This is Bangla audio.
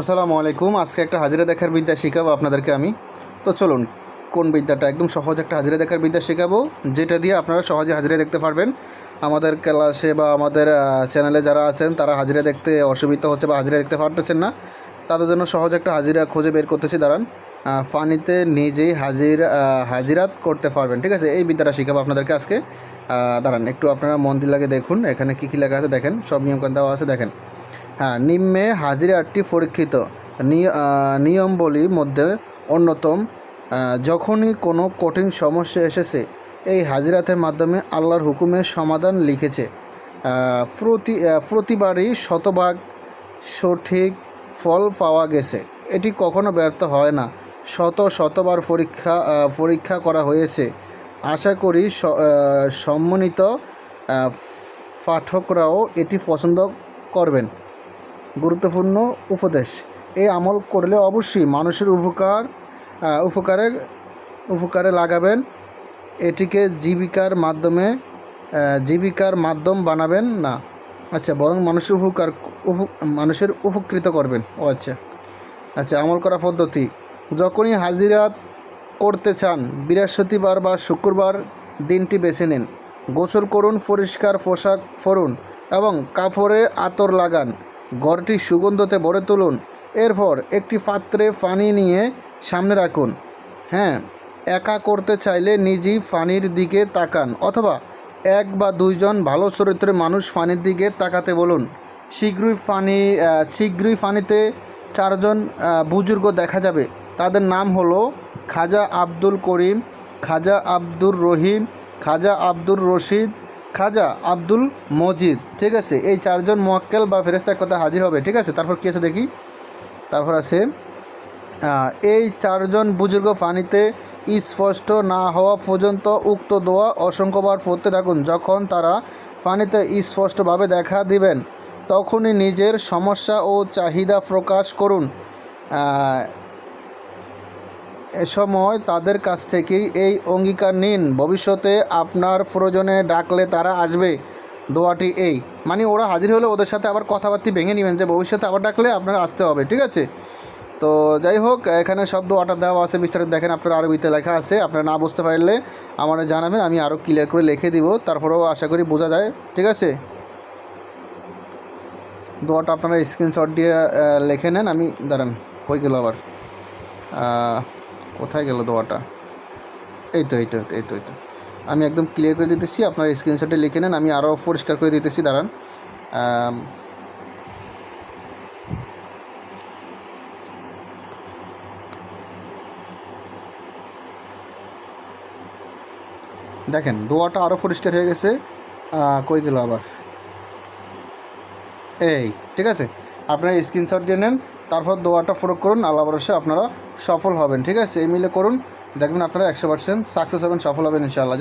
আসসালামু আলাইকুম। আজকে একটা হাজিরা দেখার বিদ্যা শেখাবো আপনাদেরকে আমি। তো চলুন, কোন বিদ্যাটা? একদম সহজ একটা হাজিরা দেখার বিদ্যা শেখাবো, যেটা দিয়ে আপনারা সহজে হাজিরা দেখতে পারবেন। আমাদের ক্লাসে বা আমাদের চ্যানেলে যারা আছেন, তারা হাজিরা দেখতে অসুবিধা হচ্ছে বা হাজিরা দেখতে পারতেছেন না। তাদের জন্য সহজ একটা হাজিরা খুঁজে বের করতেছি, দাঁড়ান। ফানিতে নিজেই হাজির হাজিরাত করতে পারবেন, ঠিক আছে? এই বিদ্যাটা শেখাবো আপনাদেরকে আজকে। দাঁড়ান, একটু আপনারা মন্দির লাগে দেখুন, এখানে কী কী লেখা আছে দেখেন, সব নিয়মকানুন দেওয়া আছে, দেখেন। হ্যাঁ নিম্নে হাজিরাটি পরীক্ষিত নিয়মবলীর মধ্যে অন্যতম। যখনই কোনো কঠিন সমস্যা এসেছে, এই হাজিরাতের মাধ্যমে আল্লাহর হুকুমের সমাধান লিখেছে। প্রতি প্রতিবারই শতভাগ সঠিক ফল পাওয়া গেছে। এটি কখনো ব্যর্থ হয় না। শত, শতবার পরীক্ষা পরীক্ষা করা হয়েছে। আশা করি সম্মানিত পাঠকরাও এটি পছন্দ করবেন। গুরুত্বপূর্ণ উপদেশ। এই আমল করলে অবশ্যই মানুষের উপকার উপকারে উপকারে লাগাবেন। এটিকে জীবিকার মাধ্যমে জীবিকার মাধ্যম বানাবেন না। আচ্ছা বরং মানুষের উপকার, উপ- মানুষের উপকৃত করবেন। ও আচ্ছা। আচ্ছা আমল করা পদ্ধতি। যখনই হাজিরাত করতে চান, বৃহস্পতিবার বা শুক্রবার দিনটি বেছে নিন। গোসল করুন, পরিষ্কার পোশাক পরুন এবং কাপড়ে আতর লাগান। ঘরটি সুগন্ধতে ভরে তুলুন। এরপর একটি পাত্রে পানি নিয়ে সামনে রাখুন। হ্যাঁ একা করতে চাইলে নিজেই পানির দিকে তাকান অথবা এক বা দুইজন ভালো চরিত্রের মানুষ পানির দিকে তাকাতে বলুন। শীঘ্রই পানি শীঘ্রই পানিতে চারজন বুজুর্গ দেখা যাবে। তাদের নাম হলো খাজা আব্দুল করিম, খাজা আব্দুর রহিম, খাজা আব্দুর রশিদ খাজা আব্দুল মজিদ, ঠিক আছে? এই চারজন মোয়াক্কেল বা ফেরেস্তার কথা হাজির হবে, ঠিক আছে? তারপর কী আছে দেখি? তারপর আছে এই চারজন বুজুর্গ পানিতে স্পষ্ট না হওয়া পর্যন্ত উক্ত দোয়া অসংখ্যবার পড়তে থাকুন। যখন তারা পানিতে স্পষ্টভাবে দেখা দিবেন, তখনই নিজের সমস্যা ও চাহিদা প্রকাশ করুন। সময় তাদের কাছ থেকেই এই অঙ্গীকার নিন। ভবিষ্যতে আপনার প্রয়োজনে ডাকলে তারা আসবে। দোয়াটি এই। মানে ওরা হাজির হলে ওদের সাথে আবার কথাবার্তা ভেঙে নেবেন যে ভবিষ্যতে আবার ডাকলে আপনার আসতে হবে, ঠিক আছে? তো যাই হোক, এখানে সব দোয়াটা দেওয়া আছে, বিস্তারিত দেখেন, আপনার আরবিতে লেখা আছে। আপনারা না বুঝতে পারলে আমার জানাবেন, আমি আরও ক্লিয়ার করে লিখে দিব, তারপরেও আশা করি বোঝা যায়, ঠিক আছে? দোয়াটা আপনারা স্ক্রিনশট দিয়ে লিখে নেন, আমি দাঁড়ান, কই গেল আবার? কোথায় গেল দোয়াটা? এই তো এই তো এই তো এই তো। আমি একদম ক্লিয়ার করে দিতেছি, আপনার স্ক্রিনশটে লিখে নেন, আমি আরও পরিষ্কার করে দিতেছি, দাঁড়ান। দেখেন, দোয়াটা আরও পরিষ্কার হয়ে গেছে। কই গেল আবার? এই, ঠিক আছে। আপনারা স্ক্রিনশট দিয়ে নেন তারপর দোয়াটা প্রয়োগ করুন, আল্লাহ ভরসা আপনারা সফল হবেন, ঠিক আছে? এই মিলে করুন, দেখবেন আপনারা একশো পার্সেন্ট সাকসেস হবেন, সফল হবেন ইনশাআল্লাহ।